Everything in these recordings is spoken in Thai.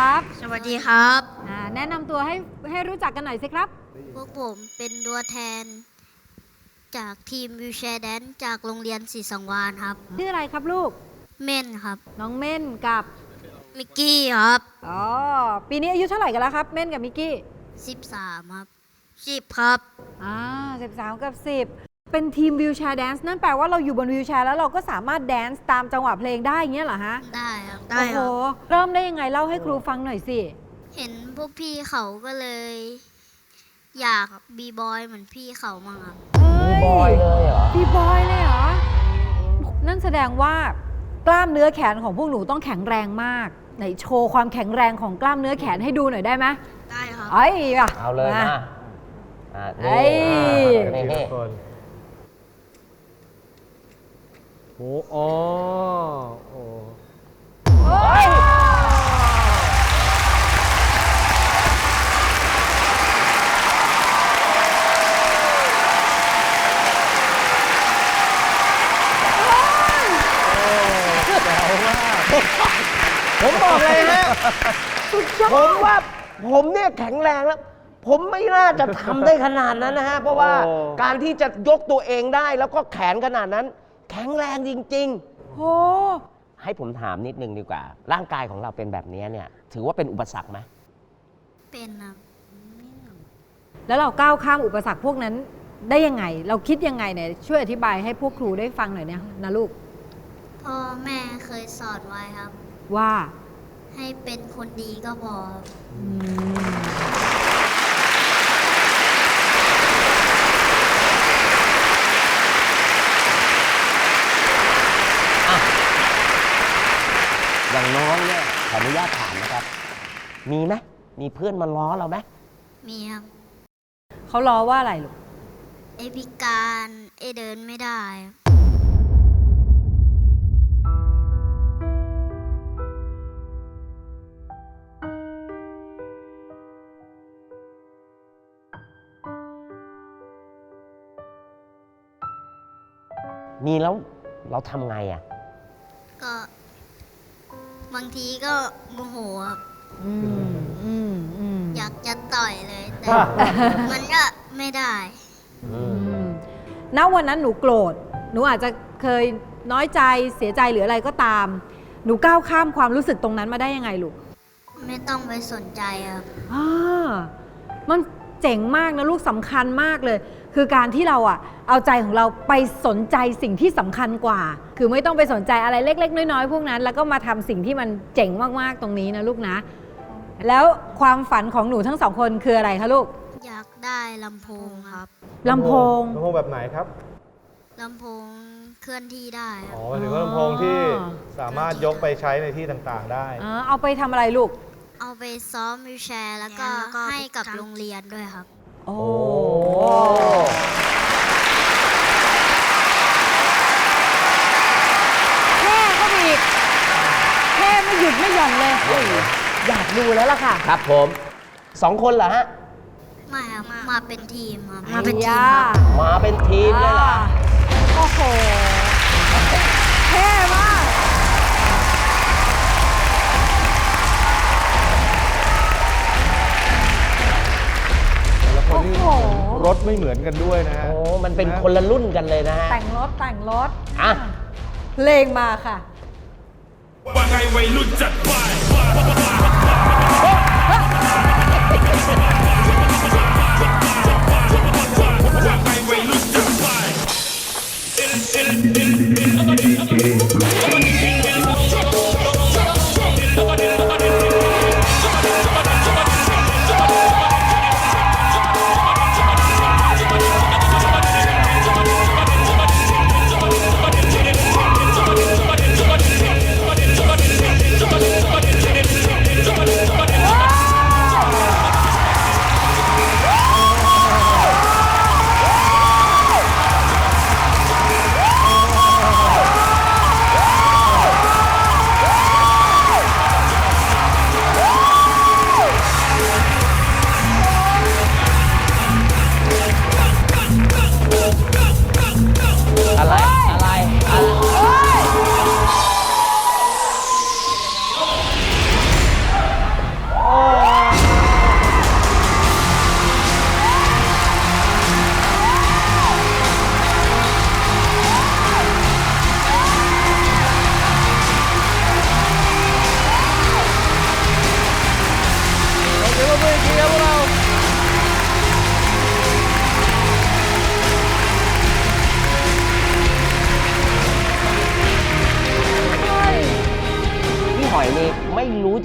วัสดีครับ สวัสดีครับอ่าแนะนำตัวให้ให้รู้จักกันหน่อยสิครับ พวกผมเป็นตัวแทน จากทีมวิวแชร์แดนจากโรงเรียนศรีสังวานครับ ชื่ออะไรครับลูก เม่นครับ น้องเม่นกับมิกกี้ครับ อ๋อปีนี้อายุเท่าไหร่กันแล้วครับ เม่นกับมิกกี้13 ครับ 10 ครับ อ่าสิบสามกับสิบ เป็นทีมวิวแชร์แดนซ์นั่นแปลว่าเราอยู่บนวิวแชร์แล้วเราก็สามารถแดนซ์ตามจังหวะเพลงได้อย่างเงี้ยเหรอฮะได้ครับโอ้โหเริ่มได้ยังไงเล่าให้ครูฟังหน่อยสิ เห็นพวกพี่เขาก็เลย อยากบีบอยเหมือนพี่เขามั่งครับบีบอยเลยเหรอบีบอยเลยเหรอ นั่นแสดงว่ากล้ามเนื้อแขนของพวกหนูต้องแข็งแรงมาก ไหนโชว์ความแข็งแรงของกล้ามเนื้อแขนให้ดูหน่อยได้ไหมได้ครับ เอ้ยว่ะเอาเลยมา มาอะเอ้ยนี่ทีนี่ละคน โอ้อ๋อโอ้ผมบอกเลยนะผมว่าผมเนี่ยแข็งแรงแล้ว ผมไม่น่าจะทำได้ขนาดนั้นนะฮะ เพราะว่าการที่จะยกตัวเองได้แล้วก็แขนขนาดนั้น แข็งแรงจริง โห ๆ ให้ผมถามนิดนึงดีกว่า ร่างกายของเราเป็นแบบนี้เนี่ย ถือว่าเป็นอุปสรรคไหมเป็นครับแล้วเราก้าวข้ามอุปสรรคพวกนั้นได้ยังไง เราคิดยังไงเนี่ยช่วยอธิบายให้พวกครูได้ฟังหน่อยเนี่ยนะลูกพ่อแม่เคยสอนไว้ครับ ว่าให้เป็นคนดีก็พอครับ อืม อย่าง น้องเนี่ยขออนุญาตถามนะครับ มีไหมมีเพื่อนมาล้อเราไหมมีครับเขาล้อว่าอะไรลูกไอพิการไอเดินไม่ได้ครับมีแล้วเราทำไงอะก็ บางทีก็โมโหครับอืมอืมอืมอยากจะต่อยเลย แต่ มันก็ไม่ได้ อืมณวันนั้นหนูโกรธ หนูอาจจะเคยน้อยใจเสียใจหรืออะไรก็ตาม หนูก้าวข้ามความรู้สึกตรงนั้นมาได้ยังไงลูก ไม่ต้องไปสนใจครับ อ่ามันเจ๋งมากนะลูกสำคัญมากเลย คือการที่เราอะเอาใจของเราไปสนใจสิ่งที่สำคัญกว่า คือไม่ต้องไปสนใจอะไรเล็ก ๆ น้อยๆพวกนั้น แล้วก็มาทำสิ่งที่มันเจ๋งมากๆตรงนี้นะลูกนะ แล้วความฝันของหนูทั้งสองคนคืออะไรคะลูก อยากได้ลำโพงครับลำโพงลำโพงแบบไหนครับลำโพงเคลื่อนที่ได้คอ๋รัอบหมายถึงว่าลำโพงที่สามารถยกไปใช้ในที่ต่างๆ ได้อ่าเอาไปทำอะไรลูก เอาไปซ้อมวิวแชร์ แล้วก็ให้กับโรงเรียนด้วยครับ โอ้โอ้แค่ก็มีอีกแค่ไม่หยุดไม่หย่อนเลยอยากดูแล้วล่ะค่ะ ครับผมสองคนเหรอฮะ ไม่ครับมาเป็นทีมครับมาเป็นทีมครับ มาเป็นทีมเลยเหรอ โอ้โหเท่มาก ถไม่เหมือนกันด้วยนะฮะโอ้มันเป็นคนละรุ่นกันเลยนะฮะ แต่งรถแต่งรถอะ เพลงมาค่ะ ว่าไงวัยรุ่นจัดไป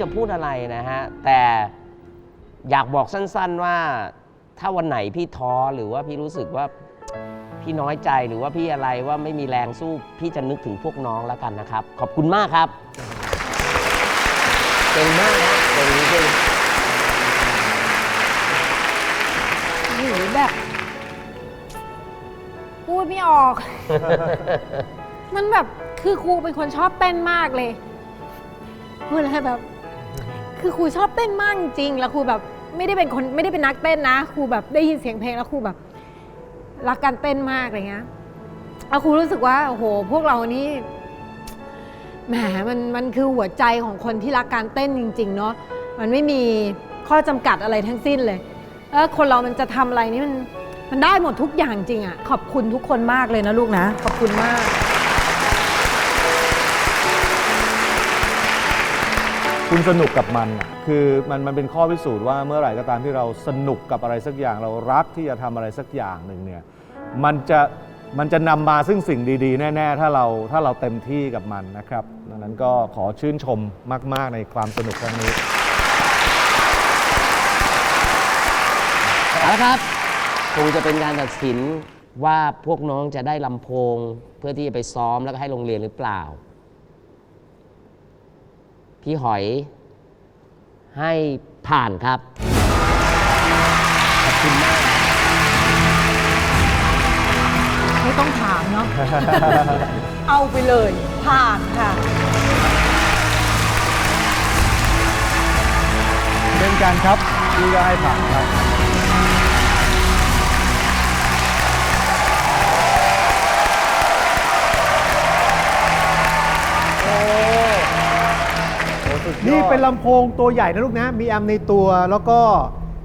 จะพูดอะไรนะฮะ แต่อยากบอกสั้นๆว่าถ้าวันไหนพี่ท้อหรือว่าพี่รู้สึกว่าพี่น้อยใจหรือว่าพี่อะไรว่าไม่มีแรงสู้ พี่จะนึกถึงพวกน้องแล้วกันนะครับ ขอบคุณมากครับเก่งมากนะเก่งจริงหรือแบบพูดไม่ออก มันแบบคือครูเป็นคนชอบเต้นมากเลย พูดอะไรแบบ คือครูชอบเต้นมากจริงแล้วครูแบบไม่ได้เป็นคนไม่ได้เป็นนักเต้นนะครูแบบได้ยินเสียงเพลงแล้วครูแบบรักการเต้นมากอะไรเงี้ยแล้วครูรู้สึกว่าโอ้โหพวกเรานี่แหมมันมันคือหัวใจของคนที่รักการเต้นจริง ๆ เนาะมันไม่มีข้อจำกัดอะไรทั้งสิ้นเลยแล้วคนเรามันจะทำอะไรนี่มันมันได้หมดทุกอย่างจริงอะ่ะขอบคุณทุกคนมากเลยนะลูกนะ ขอบคุณมาก คุณสนุกกับมันอะคือมันมันเป็นข้อพิสูจน์ว่าเมื่อไหร่ก็ตามที่เราสนุกกับอะไรสักอย่าง เรารักที่จะทำอะไรสักอย่างหนึ่งเนี่ยมันจะมันจะนำมาซึ่งสิ่งดีๆ แน่ ๆ ถ้าเราถ้าเราเต็มที่กับมันนะครับดังนั้นก็ขอชื่นชมมาก ๆ ในความสนุกครั้งนี้ เอาละครับคงจะเป็นการตัดสินว่าพวกน้องจะได้ลำโพง เพื่อที่จะไปซ้อมแล้วก็ให้โรงเรียนหรือเปล่า พี่หอยให้ผ่านครับ ขอบคุณมาก ไม่ต้องถามเนาะ เอาไปเลย ผ่านค่ะเป็นการครับพี่ก็ให้ผ่านครับ นี่เป็นลำโพงตัวใหญ่นะลูกนะ มีแอมป์ในตัวแล้วก็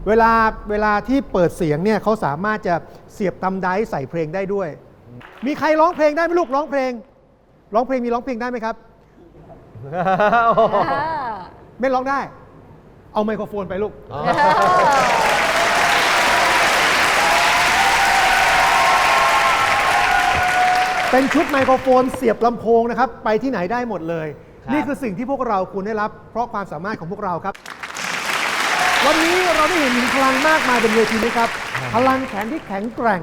เวลาเวลาที่เปิดเสียงเนี่ยเขาสามารถจะเสียบตำไดร์ใส่เพลงได้ด้วย มีใครร้องเพลงได้ไหมลูกร้องเพลง ร้องเพลงมีร้องเพลงได้ไหมครับ ไม่ร้องได้ เอาไมโครโฟนไปลูก เป็นชุดไมโครโฟนเสียบลำโพงนะครับ ไปที่ไหนได้หมดเลย นี่คือสิ่งที่พวกเราควรได้รับ เพราะความสามารถของพวกเราครับ วันนี้เราได้เห็นถึงพลังมากมายบนเวทีนี้ครับ พลังแขนที่แข็งแกร่ง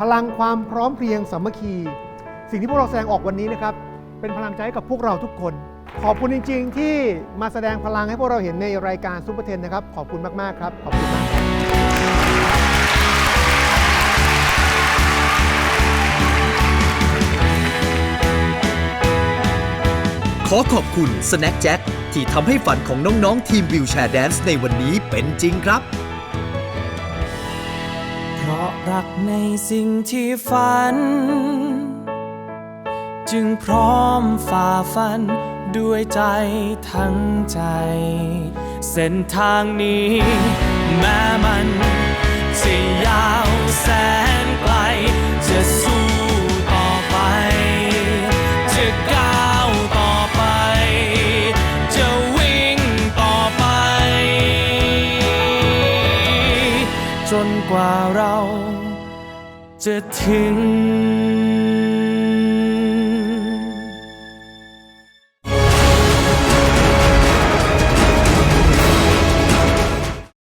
พลังความพร้อมเพรียงสามัคคี สิ่งที่พวกเราแสดงออกวันนี้นะครับ เป็นพลังใจให้กับพวกเราทุกคน ขอบคุณจริง ๆ ที่มาแสดงพลังให้พวกเราเห็นในรายการซูเปอร์เทนนะครับ ขอบคุณมากๆครับ ขอบคุณมากครับ อขอบคุณ Snack Jack ที่ทำให้ฝันของน้อง ๆ ทีมวิวแชร์แดนซ์ในวันนี้เป็นจริงครับ เพราะรักในสิ่งที่ฝัน จึงพร้อมฝ่าฟันด้วยใจทั้งใจ เส้นทางนี้ แม้มันจะยาวแสนไกลจะสู้ ว่าเราจะถึง